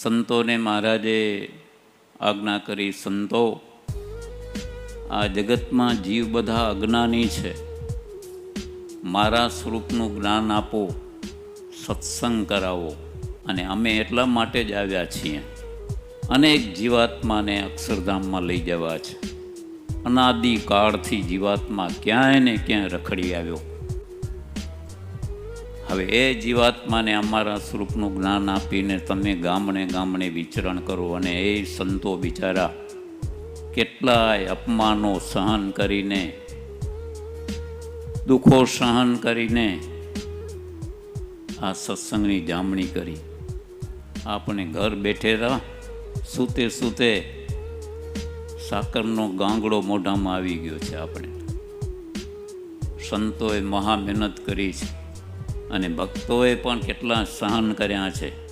સંતોને મહારાજે આજ્ઞા કરી, સંતો, આ જગતમાં જીવ બધા અજ્ઞાની છે. મારા સ્વરૂપનું જ્ઞાન આપો, સત્સંગ કરાવો. અને અમે એટલા માટે જ આવ્યા છીએ. અનેક જીવાત્માને અક્ષરધામમાં લઈ જવા છે. અનાદિ કાળથી જીવાત્મા ક્યાંય ને ક્યાંય રખડી આવ્યો. હવે એ જીવાત્માને અમારા સ્વરૂપનું જ્ઞાન આપીને તમે ગામણે ગામણે વિચરણ કરો અને એ સંતો બિચારા કેટલાય અપમાનો સહન કરીને, દુઃખો સહન કરીને આ સત્સંગની જામણી કરી. આપણે ઘર બેઠેલા સૂતે સૂતે સાકરનો ગાંગડો મોઢામાં આવી ગયો છે આપણે. સંતોએ મહા મહેનત કરી છે. અને ભક્તોએ પણ કેટલા સહન કર્યા છે.